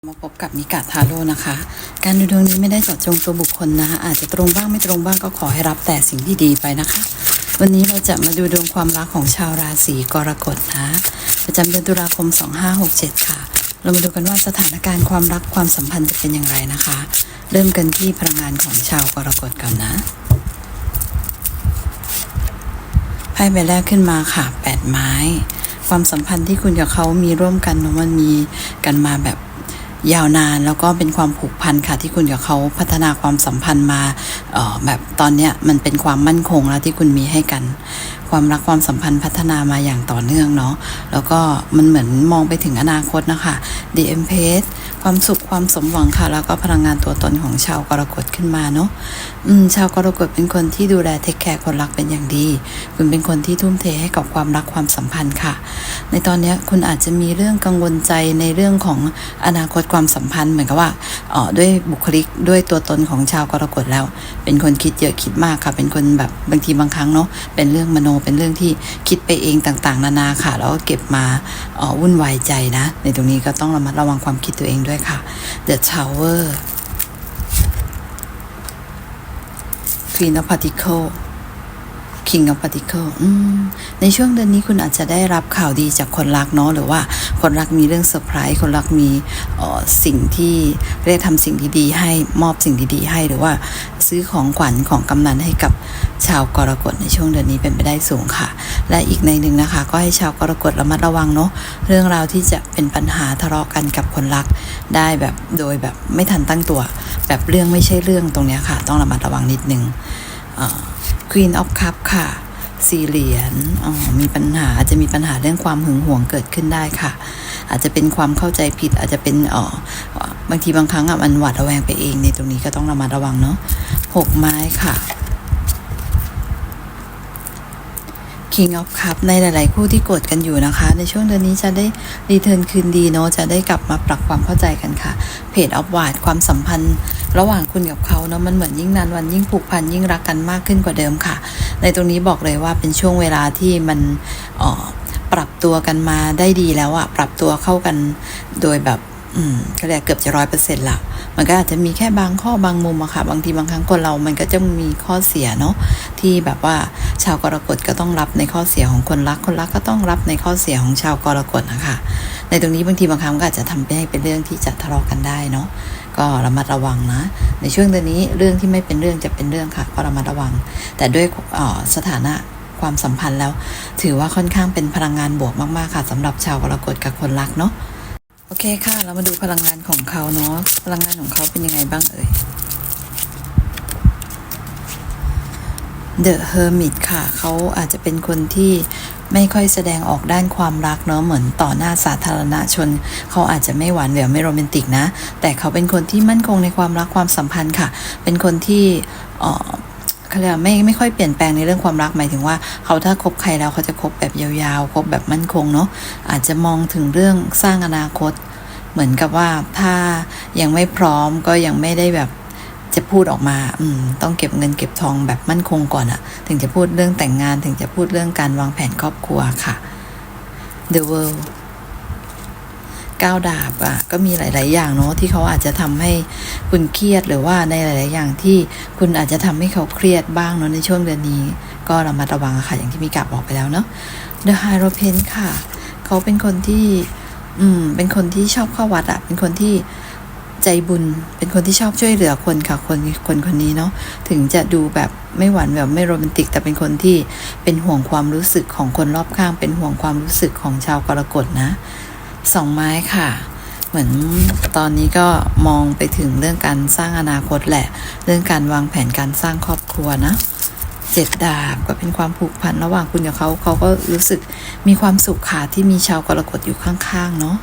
มาพบกับมิกาทาโร่นะคะ การดูดวงนี้ไม่ได้เจาะจงตัวบุคคลนะ อาจจะตรงบ้างไม่ตรงบ้างก็ขอให้รับแต่สิ่งที่ดีไปนะคะ วันนี้เราจะมาดูดวงความรักของชาวราศีกรกฎนะประจำเดือนตุลาคม 2567 ค่ะ เรามาดูกันว่าสถานการณ์ความรักความสัมพันธ์จะเป็นอย่างไรนะคะ เริ่มกันที่พลังงานของชาวกรกฎก่อนนะไพ่ใบแรกขึ้นมาค่ะแปดไม้ ความสัมพันธ์ที่คุณกับเขามีร่วมกันมันมีกันมาแบบ ยาวนานแล้วก็เป็นความผูกพันค่ะที่คุณกับเขาพัฒนาความสัมพันธ์มาออแบบตอนเนี้ยมันเป็นความมั่นคงแล้วที่คุณมีให้กัน ความรักความสัมพันธ์พัฒนามาอย่างต่อเนื่องเนาะแล้วก็มันเหมือนมองไปถึงอนาคตนะคะ The Empress ความสุขความสมหวังค่ะ แล้วก็พลังงานตัวตนของชาวกรกฎขึ้นมาเนาะอืมชาวกรกฎเป็นคนที่ดูแลเทคแคร์คนรักเป็นอย่างดี คุณเป็นคนที่ทุ่มเทให้กับความรักความสัมพันธ์ค่ะ ในตอนนี้คุณอาจจะมีเรื่องกังวลใจในเรื่องของอนาคตความสัมพันธ์เหมือนกับว่าเอ๋อด้วยบุคลิกด้วยตัวตนของชาวกรกฎแล้ว เป็นคนคิดเยอะคิดมากค่ะ เป็นคนแบบบางทีบางครั้งเนาะเป็นเรื่องมโนเป็นเรื่องที่คิดไปเองต่างๆ นานาค่ะ แล้วก็เก็บมาออวุ่นวายใจนะ ในตรงนี้ก็ต้องระมัดระวังความคิดตัวเองด้วยค่ะ The Tower Queen of Particle King of Particle ในช่วงเดือนนี้คุณอาจจะได้รับข่าวดีจากคนรักเนาะหรือว่าคนรักมีเรื่องเซอร์ไพรส์คนรักมีออสิ่งที่เรียกทำสิ่งดีๆให้มอบสิ่งดีๆให้หรือว่า ซื้อของขวัญของกำนันให้กับชาวกรกฎในช่วงเดือนนี้เป็นไปได้สูงค่ะ และอีกในหนึ่งนะคะ ก็ให้ชาวกรกฎระมัดระวังเนาะเรื่องราวที่จะเป็นปัญหาทะเลาะกันกับคนรัก ได้แบบโดยแบบไม่ทันตั้งตัว แบบเรื่องไม่ใช่เรื่องตรงนี้ค่ะ ต้องระมัดระวังนิดนึงเออ Queen of Cup ค่ะ สี่เหรียญอ๋อมีปัญหาอาจจะมีปัญหาเรื่องความหึงหวงเกิดขึ้นได้ค่ะ อาจจะเป็นความเข้าใจผิด อาจจะเป็นอ๋อบางทีบางครั้งอะมันหวาดระแวงไปเองในตรงนี้ก็ต้องระมัดระวังเนาะหกไม้ค่ะ King of Cup ในหลาย ๆ คู่ที่โกรธกันอยู่นะคะ ในช่วงเดือนนี้จะได้รีเทิร์นคืนดีเนาะจะได้กลับมาปรับความเข้าใจกันค่ะเพจออฟวาดความสัมพันธ์ ระหว่างคุณกับเขาเนาะมันเหมือนยิ่งนานวันยิ่งผูกพันยิ่งรักกันมากขึ้นกว่าเดิมค่ะ ในตรงนี้บอกเลยว่าเป็นช่วงเวลาที่มันออปรับตัวกันมาได้ดีแล้วอะปรับตัวเข้ากันโดยแบบอืมก็เรียเกือบจะร้อยเปอร์เซ็นต์ละมันก็อาจจะมีแค่บางข้อบางมุมอะค่ะ บางทีบางครั้งคนเรา มันก็จะมีข้อเสียเนาะที่แบบว่าชาวกรกฎก็ต้องรับในข้อเสียของคนรัก คนรักก็ต้องรับในข้อเสียของชาวกรกฎนะคะ ในตรงนี้บางทีบางครั้งก็อาจจะทำให้เป็นเรื่องที่จะทะเลาะกันได้เนาะ ก็ระมัดระวังนะ ในช่วงเดือนนี้เรื่องที่ไม่เป็นเรื่องจะเป็นเรื่องค่ะ ก็ระมัดระวัง แต่ด้วยสถานะความสัมพันธ์แล้ว ถือว่าค่อนข้างเป็นพลังงานบวกมากๆค่ะสำหรับชาวกรกฎกับคนรักเนาะโอเคค่ะ เรามาดูพลังงานของเขาเนาะพลังงานของเขาเป็นยังไงบ้างเอ่ย The Hermit ค่ะ เขาอาจจะเป็นคนที่ ไม่ค่อยแสดงออกด้านความรักเนาะเหมือนต่อหน้าสาธารณชน เขาอาจจะไม่หวานแหววไม่โรแมนติกนะ แต่เขาเป็นคนที่มั่นคงในความรักความสัมพันธ์ค่ะ เป็นคนที่เอ่อเขาเรียกไม่ไม่ค่อยเปลี่ยนแปลงในเรื่องความรักหมายถึงว่าเขาถ้าคบใครแล้วเขาจะคบแบบยาวๆคบแบบมั่นคงเนาะอาจจะมองถึงเรื่องสร้างอนาคต เหมือนกับว่าถ้ายังไม่พร้อมก็ยังไม่ได้แบบ จะพูดออกมาอืมต้องเก็บเงินเก็บทองแบบมั่นคงก่อนอะถึงจะพูดเรื่องแต่งงาน ถึงจะพูดเรื่องการวางแผนครอบครัวค่ะ The World ก้าวดาบอะก็มีหลาย ๆ อย่างเนาะที่เขาอาจจะทำให้คุณเครียดหรือว่าในหลาย ๆ อย่างที่คุณอาจจะทำให้เขาเครียดบ้างเนาะในช่วงเดือนนี้ ก็ระมัดระวังค่ะอย่างที่มีกาบอกไปแล้วเนาะ The Hierophant ค่ะ เขาเป็นคนที่ อืมเป็นคนที่ชอบเข้าวัดอะเป็นคนที่ ใจบุญเป็นคนที่ชอบช่วยเหลือคนค่ะคนคนคนนี้เนาะถึงจะดูแบบไม่หวานแบบไม่โรแมนติก แต่เป็นคนที่เป็นห่วงความรู้สึกของคนรอบข้าง เป็นห่วงความรู้สึกของชาวกรกฎนะสองไม้ค่ะ เหมือนตอนนี้ก็มองไปถึงเรื่องการสร้างอนาคตแหละ เรื่องการวางแผนการสร้างครอบครัวนะเจ็ดดาบก็เป็นความผูกพันระหว่างคุณกับเขาเขาก็รู้สึกมีความสุขค่ะที่มีชาวกรกฎอยู่ข้างๆเนาะ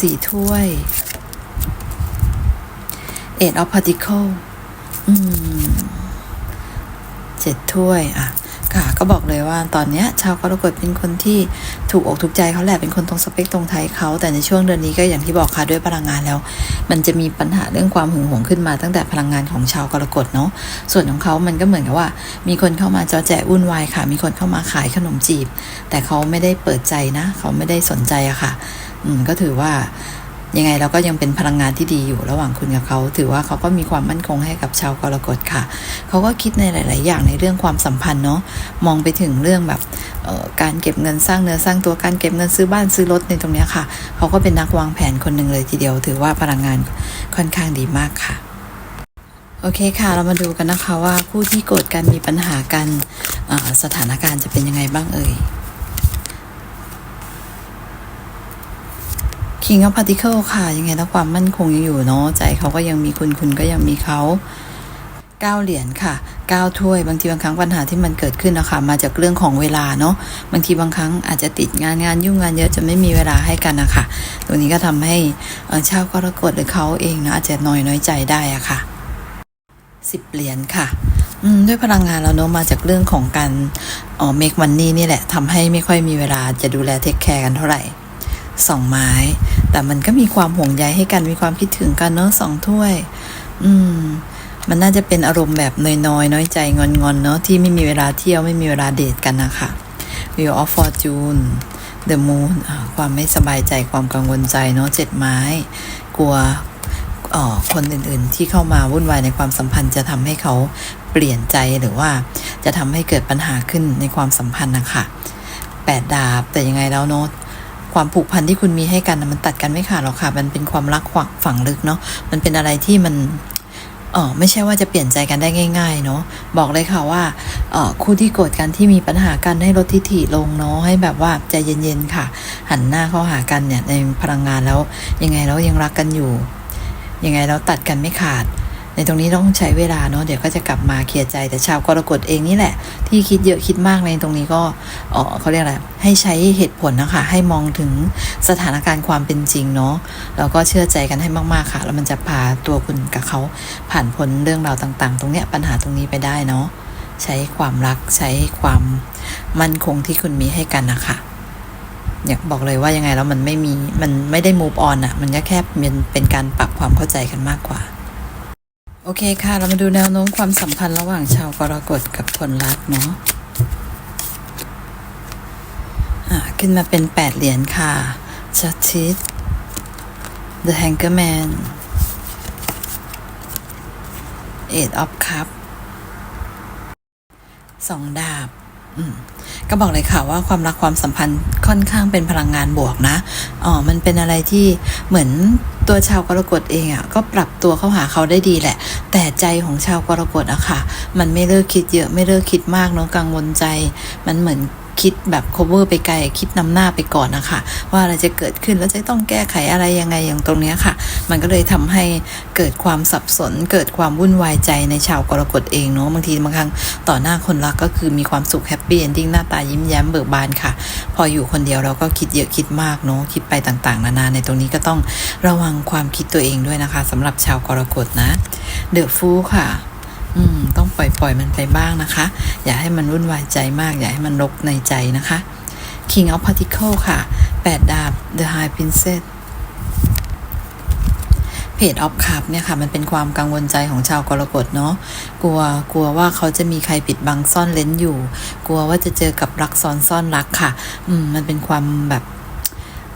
สี่ถ้วย eight of particle อืมเจ็ดถ้วย อะ ค่ะ ก็บอกเลยว่าตอนเนี้ย ชาวกรกฎเป็นคนที่ถูกอกถูกใจเขาแหละ เป็นคนตรงสเปคตรงไทยเขา แต่ในช่วงเดือนนี้ก็อย่างที่บอกค่ะด้วยพลังงานแล้ว มันจะมีปัญหาเรื่องความหึงหวงขึ้นมาตั้งแต่พลังงานของชาวกรกฎเนาะ ส่วนของเขามันก็เหมือนกับว่า มีคนเข้ามาจอแจวุ่นวายค่ะ มีคนเข้ามาขายขนมจีบ แต่เขาไม่ได้เปิดใจนะ เขาไม่ได้สนใจอะค่ะ อืม ก็ถือว่า ยังไงเราก็ยังเป็นพลังงานที่ดีอยู่ระหว่างคุณกับเขา ถือว่าเขาก็มีความมั่นคงให้กับชาวกรกฎค่ะ เขาก็คิดในหลาย ๆ อย่างในเรื่องความสัมพันธ์เนาะมองไปถึงเรื่องแบบการเก็บเงินสร้างเนื้อสร้างตัวการเก็บเงินซื้อบ้านซื้อรถในตรงนี้ค่ะ เขาก็เป็นนักวางแผนคนหนึ่งเลยทีเดียว ถือว่าพลังงานค่อนข้างดีมากค่ะโอเคค่ะ เรามาดูกันนะคะว่าผู้ที่โกรธกันมีปัญหากันสถานการณ์จะเป็นยังไงบ้างเอ่ย King of Particle ค่ะยังไงแล้วความมั่นคงยังอยู่เนาะใจเขาก็ยังมีคุณคุณก็ยังมีเขาก้าเหรียญค่ะก้าถ้วย บางทีบางครั้งปัญหาที่มันเกิดขึ้นนะคะมาจากเรื่องของเวลาเนาะบางทีบางครั้งอาจจะติดงานงานยุ่งงานเยอะจะไม่มีเวลาให้กันนะคะตรงนี้ก็ทำให้เอ่อชาวกรกฎหรือเขาเองนะอาจจะน้อยน้อยใจได้อะค่ะสิบเหรียญค่ะด้วยพลังงานแล้วเนอะมาจากเรื่องของการเอ่อ make money นี่แหละทำให้ไม่ค่อยมีเวลาจะดูแลเทคแคร์กันเท่าไหร่ สองไม้ แต่มันก็มีความห่วงใยให้กันมีความคิดถึงกันเนอะสองถ้วย อืม มันน่าจะเป็นอารมณ์แบบน้อยๆน้อยใจงอนๆเนอะที่ไม่มีเวลาเที่ยวไม่มีเวลาเดทกันนะคะ Wheel of Fortune The Moon ความไม่สบายใจความกังวลใจเนอะเจ็ดไม้ กลัวออคนอื่นๆ ที่เข้ามาวุ่นวายในความสัมพันธ์จะทำให้เขาเปลี่ยนใจหรือว่าจะทำให้เกิดปัญหาขึ้นในความสัมพันธ์นะคะแปดดาบแต่ยังไงแล้วเนอะ ความผูกพันที่คุณมีให้กันมันตัดกันไม่ขาดหรอกค่ะ มันเป็นความรักฝังฝังลึกเนาะมันเป็นอะไรที่มันเออไม่ใช่ว่าจะเปลี่ยนใจกันได้ง่ายๆเนาะบอกเลยค่ะว่าเออคู่ที่โกรธกันที่มีปัญหากันให้ลดทิฐิลงเนาะให้แบบว่าใจเย็นๆค่ะ หันหน้าเข้าหากันเนี่ยในพลังงานแล้วยังไงแล้วยังรักกันอยู่ ยังไงแล้วตัดกันไม่ขาด ในตรงนี้ต้องใช้เวลาเนาะเดี๋ยวก็จะกลับมาเคลียร์ใจแต่ชาวกรกฎเองนี่แหละ ที่คิดเยอะคิดมากในตรงนี้ก็เออเขาเรียกอะไรให้ใช้เหตุผลนะคะ ให้มองถึงสถานการณ์ความเป็นจริงเนาะแล้วก็เชื่อใจกันให้มากๆค่ะ แล้วมันจะพาตัวคุณกับเขาผ่านพ้นเรื่องราวต่าง ๆ ตรงเนี้ยปัญหาตรงนี้ไปได้เนาะใช้ความรักใช้ความมั่นคงที่คุณมีให้กันนะคะอยากบอกเลยว่ายังไงแล้วมันไม่มีมันไม่ได้ move on อะมันก็แค่เป็นเป็นการปรับความเข้าใจกันมากกว่า โอเคค่ะ เรามาดูแนวโน้มความสัมพันธ์ระหว่างชาวกรกฎกับคนรักเนาะอะขึ้นมาเป็นแปดเหรียญค่ะ Justice The Hangman Eight of Cup สองดาบอืมก็บอกเลยค่ะว่าความรักความสัมพันธ์ค่อนข้างเป็นพลังงานบวกนะ อ๋อ มันเป็นอะไรที่เหมือน ตัวชาวกรกฎเองอะ่ะก็ปรับตัวเข้าหาเขาได้ดีแหละ แต่ใจของชาวกรกฎอะค่ะ มันไม่เลิกคิดเยอะไม่เลิกคิดมากเนาะกังวลใจ มันเหมือน คิดแบบ cover ไปไกล คิดนำหน้าไปก่อนนะคะ ว่าอะไรจะเกิดขึ้นแล้วจะต้องแก้ไขอะไรยังไงอย่างตรงนี้ค่ะ มันก็เลยทำให้เกิดความสับสน เกิดความวุ่นวายใจในชาวกรกฎเองเนาะบางทีบางครั้งต่อหน้าคนรักก็คือมีความสุขแฮปปี้เอนดิ้งหน้าตายิ้มแย้มเบิกบานค่ะ พออยู่คนเดียวเราก็คิดเยอะคิดมากเนาะคิดไปต่างๆ นานาในตรงนี้ก็ต้องระวังความคิดตัวเองด้วยนะคะสำหรับชาวกรกฎนะเดอะฟูค่ะ ปล่อยปล่อยมันไปบ้างนะคะ อย่าให้มันวุ่นวายใจมาก อย่าให้มันรกในใจนะคะ King of Particle ค่ะแปดดาบ The High Princess เพจออฟคัพเนี่ยค่ะมันเป็นความกังวลใจของชาวกรกฎเนาะกลัวกลัวว่าเขาจะมีใครปิดบังซ่อนเลนอยู่ กลัวว่าจะเจอกับรักซ้อนซ่อนรักค่ะ อืมมันเป็นความแบบ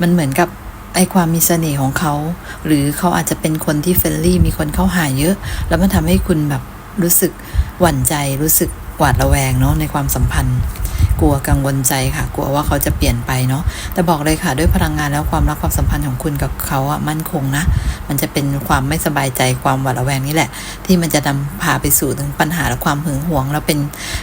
มันเหมือนกับไอความมีเสน่ห์ของเขา หรือเขาอาจจะเป็นคนที่เฟรนลี่มีคนเข้าหาเยอะ แล้วมันทำให้คุณแบบรู้สึก หวั่นใจรู้สึกหวาดระแวงเนาะในความสัมพันธ์ กลัวกังวลใจค่ะ กลัวว่าเขาจะเปลี่ยนไปเนาะแต่บอกเลยค่ะ ด้วยพลังงานแล้วความรักความสัมพันธ์ของคุณกับเขาอะมั่นคงนะ มันจะเป็นความไม่สบายใจความหวาดระแวงนี่แหละ ที่มันจะนำพาไปสู่ถึงปัญหาและความหึงหวง แล้วเป็น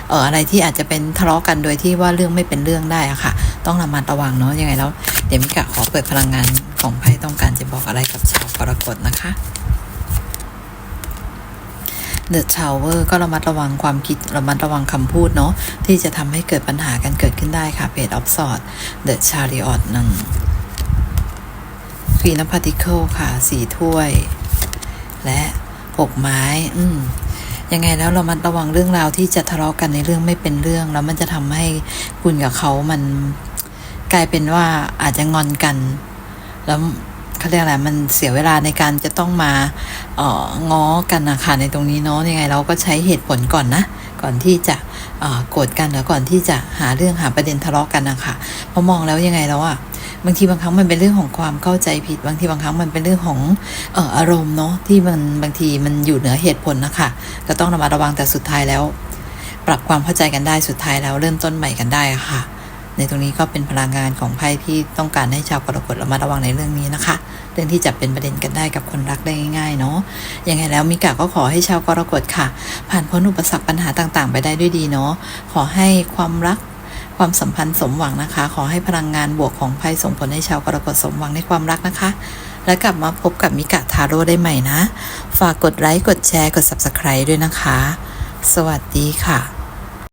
เอ่ออะไรที่อาจจะเป็นทะเลาะกันโดยที่ว่าเรื่องไม่เป็นเรื่องได้อะค่ะ ต้องระมัดระวังเนาะยังไงแล้วเดี๋ยวมิกะขอเปิดพลังงานของไพ่ต้องการจะบอกอะไรกับชาวกรกฎนะคะ The Tower ก็ระมัดระวังความคิดระมัดระวังคำพูดเนาะที่จะทำให้เกิดปัญหากันเกิดขึ้นได้ค่ะ Page of Swords The Chariot หนึ่ง Queen of Particle ค่ะสี่ถ้วย และหกไม้ อืมยังไงแล้วเรามันระวังเรื่องราวที่จะทะเลาะกันในเรื่องไม่เป็นเรื่อง แล้วมันจะทำให้คุณกับเขามันกลายเป็นว่าอาจจะงอนกัน แล้ว เขาเรียกอะไรมันเสียเวลาในการจะต้องมาเอ่อง้อกันนะคะในตรงนี้เนาะยังไงเราก็ใช้เหตุผลก่อนนะ ก่อนที่จะเอ่อโกรธกันหรือก่อนที่จะหาเรื่องหาประเด็นทะเลาะกันนะคะพราะมองแล้วยังไงแล้วอะบางทีบางครั้งมันเป็นเรื่องของความเข้าใจผิด บางทีบางครั้งมันเป็นเรื่องของเอ่ออารมณ์เนาะที่มันบางทีมันอยู่เหนือเหตุผลนะคะก็ต้องระมัดระวังแต่สุดท้ายแล้ว ปรับความเข้าใจกันได้สุดท้ายแล้วเริ่มต้นใหม่กันได้อะค่ะ ในตรงนี้ก็เป็นพลังงานของไพ่ที่ต้องการให้ชาวกรกฎระมัดระวังในเรื่องนี้นะคะ เรื่องที่จะเป็นประเด็นกันได้กับคนรักได้ง่ายๆเนาะยังไงแล้วมิกาก็ขอให้ชาวกรกฎค่ะ ผ่านพ้นอุปสรรคปัญหาต่างๆ ไปได้ด้วยดีเนาะขอให้ความรักความสัมพันธ์สมหวังนะคะ ขอให้พลังงานบวกของไพ่ส่งผลให้ชาวกรกฎสมหวังในความรักนะคะ แล้วกลับมาพบกับมิกะทาโร่ได้ใหม่นะ ฝากกดไลค์กดแชร์กด Subscribe ด้วยนะคะ สวัสดีค่ะ